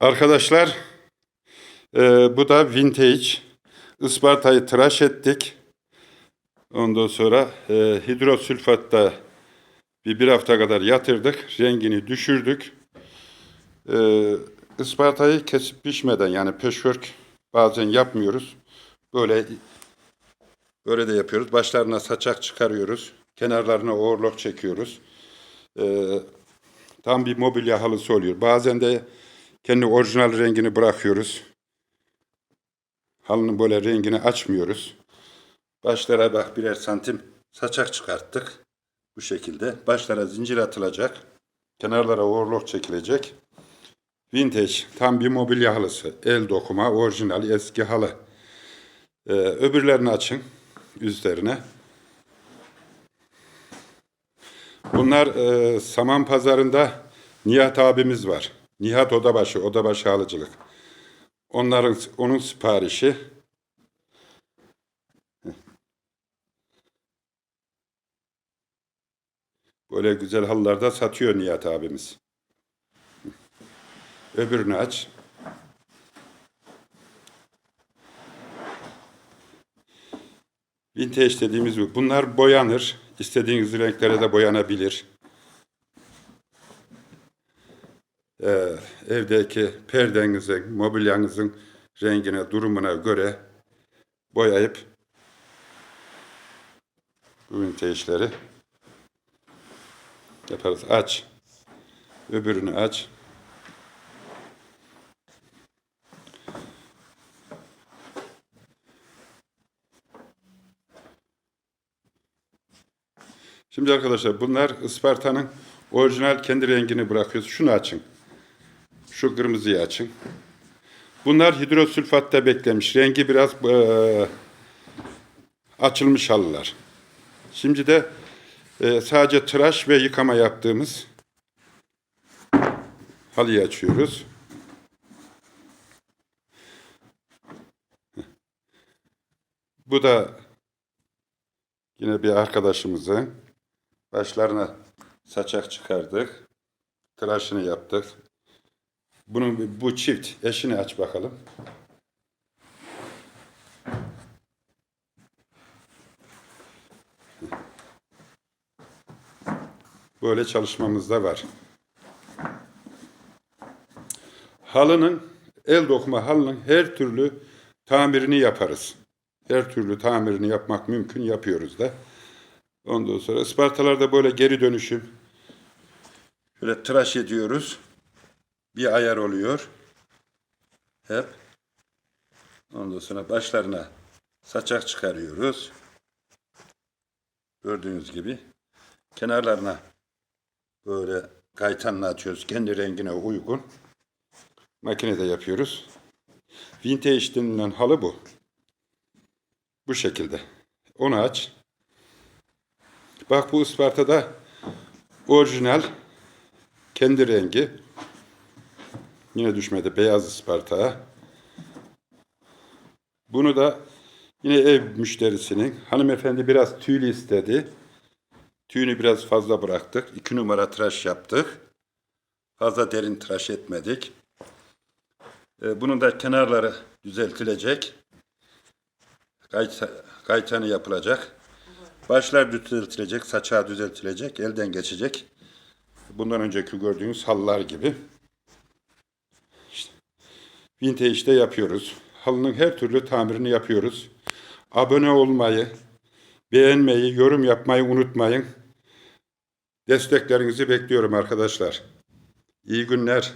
Arkadaşlar e, bu da vintage. Isparta'yı tıraş ettik. Ondan sonra e, hidrosülfatta bir, bir hafta kadar yatırdık. Rengini düşürdük. E, Isparta'yı kesip biçmeden yani peşörk bazen yapmıyoruz. Böyle böyle de yapıyoruz. Başlarına saçak çıkarıyoruz. Kenarlarına overlock çekiyoruz. E, tam bir mobilya halısı oluyor. Bazen de kendi orijinal rengini bırakıyoruz. Halının böyle rengini açmıyoruz. Başlara bak birer santim saçak çıkarttık. Bu şekilde. Başlara zincir atılacak. Kenarlara overlock çekilecek. Vintage, tam bir mobilya halısı. El dokuma, orijinal, eski halı. Ee, öbürlerini açın üzerine. Bunlar e, saman pazarında Nihat abimiz var. Nihat Odabaşı, Odabaşı Halıcılık. Onların onun siparişi. Böyle güzel halılarda satıyor Nihat abimiz. Öbürünü aç. Vintage dediğimiz bu. Bunlar boyanır. İstediğiniz renklere de boyanabilir. Ee, evdeki perdenizin, mobilyanızın rengine, durumuna göre boyayıp bu vintage'leri yaparız. Aç. Öbürünü aç. Şimdi arkadaşlar bunlar Isparta'nın orijinal kendi rengini bırakıyoruz. Şunu açın. Şu kırmızıyı açın. Bunlar hidrosülfatta beklemiş. Rengi biraz eee, açılmış halılar. Şimdi de eee, sadece tıraş ve yıkama yaptığımız halıyı açıyoruz. Bu da yine bir arkadaşımızın başlarına saçak çıkardık. Tıraşını yaptık. Bunun bu çift eşini aç bakalım. Böyle çalışmamız da var. Halının el dokuma halının her türlü tamirini yaparız. Her türlü tamirini yapmak mümkün yapıyoruz da. Ondan sonra Ispartalarda böyle geri dönüşüm. Böyle tıraş ediyoruz bir ayar oluyor. Hep. Ondan sonra başlarına saçak çıkarıyoruz. Gördüğünüz gibi. Kenarlarına böyle kaytanla atıyoruz. Kendi rengine uygun. Makinede yapıyoruz. Vintage denilen halı bu. Bu şekilde. Onu aç. Bak bu Isparta'da orijinal kendi rengi. Yine düşmedi beyaz Isparta. Bunu da yine ev müşterisinin hanımefendi biraz tüylü istedi. Tüyünü biraz fazla bıraktık. İki numara tıraş yaptık. Fazla derin tıraş etmedik. Ee, bunun da kenarları düzeltilecek. Kayta, kaytanı yapılacak. Başlar düzeltilecek, saçağı düzeltilecek, elden geçecek. Bundan önceki gördüğünüz halılar gibi. Vintage'de yapıyoruz. Halının her türlü tamirini yapıyoruz. Abone olmayı, beğenmeyi, yorum yapmayı unutmayın. Desteklerinizi bekliyorum arkadaşlar. İyi günler.